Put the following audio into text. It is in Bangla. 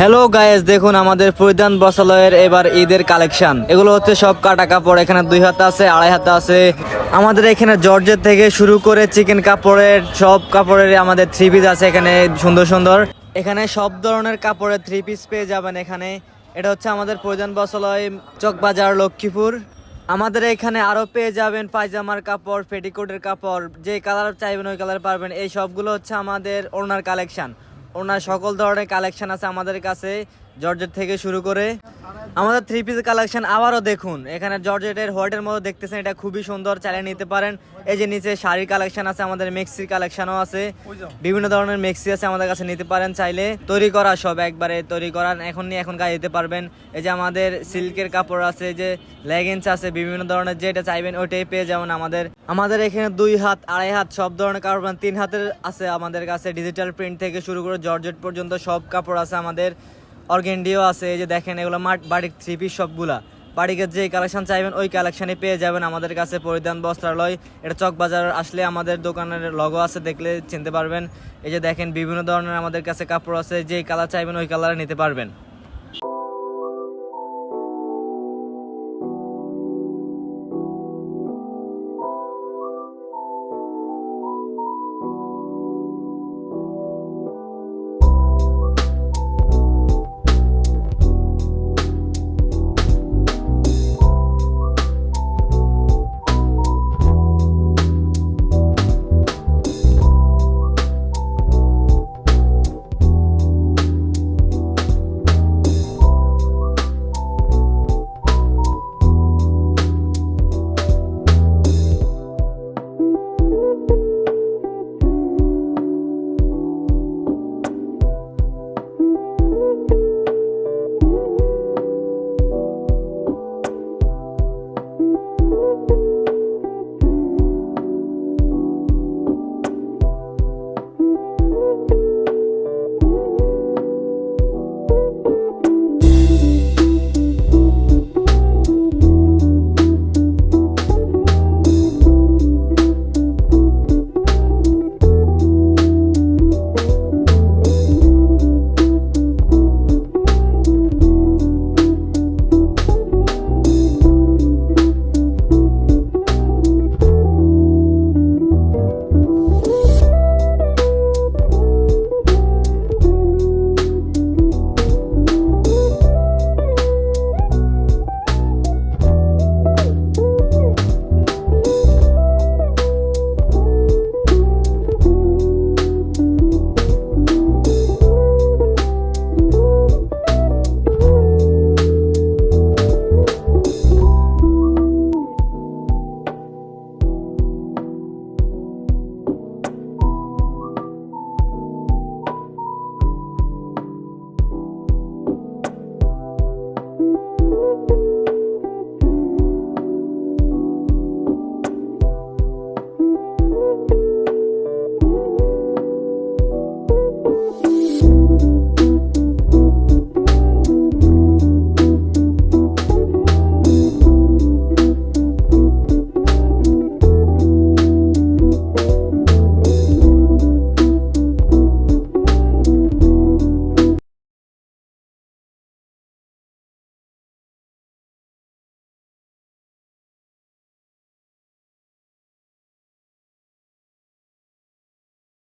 হ্যালো গায়েস দেখুন আমাদের পরিধান বসালয়ের এবার ঈদের কালেকশন। এগুলো হচ্ছে সব কাটা কাপড়, এখানে দুই হাতে আছে, আড়াই হাতে আছে। আমাদের এখানে জর্জের থেকে শুরু করে চিকেন কাপড়ের সব কাপড়ের আমাদের থ্রি পিস আছে এখানে, সুন্দর সুন্দর। এখানে সব ধরনের কাপড়ের থ্রি পিস পেয়ে যাবেন এখানে। এটা হচ্ছে আমাদের পরিধান বসালয় চকবাজার, লক্ষ্মীপুর। আমাদের এখানে আরও পেয়ে যাবেন পায়জামার কাপড়, পেটিকোটের কাপড়, যে কালার চাইবেন ওই কালার পারবেন। এই সবগুলো হচ্ছে আমাদের ওনার কালেকশন ওনার সকল ধরনের কালেকশন আছে আমাদের কাছে জর্জের থেকে শুরু করে। আমাদের থ্রি পিস কালেকশন আবারও দেখুন। এখানে জর্জেটের হোয়াইটের মতো দেখতেছেন এটা খুবই সুন্দর চালিয়ে নিতে পারেন। এই যে নিচে শাড়ির কালেকশন আছে আমাদের মেক্সির কালেকশনও আছে। বিভিন্ন ধরনের মেক্সি আছে আমাদের কাছে নিতে পারেন চাইলে। তৈরি করা সব একবারে তৈরি করা এখন নিয়ে এখন গায়ে দিতে পারবেন। এই যে আমাদের সিল্কের কাপড় আছে যে লেগিংস আছে বিভিন্ন ধরনের যেটা চাইবেন ওইটাই পেয়ে যাবেন আমাদের। আমাদের এখানে দুই হাত আড়াই হাত সব ধরনের কাপড় তিন হাতের আছে আমাদের কাছে ডিজিটাল প্রিন্ট থেকে শুরু করে জর্জেট পর্যন্ত সব কাপড় আছে আমাদের। অর্গেন্ডিও আছে, এই যে দেখেন এগুলো বাড়ির থ্রি পিস সবগুলা। বাড়িকে যে কালেকশন চাইবেন, ওই কালেকশনই পেয়ে যাবেন আমাদের কাছে পরিধান বস্ত্রালয়। এটা চক বাজার আসলে আমাদের দোকানের লগো আছে, দেখলে চিনতে পারবেন। এই যে দেখেন, বিভিন্ন ধরনের আমাদের কাছে কাপড় আছে যে কালার চাইবেন, ওই কালারে নিতে পারবেন। you.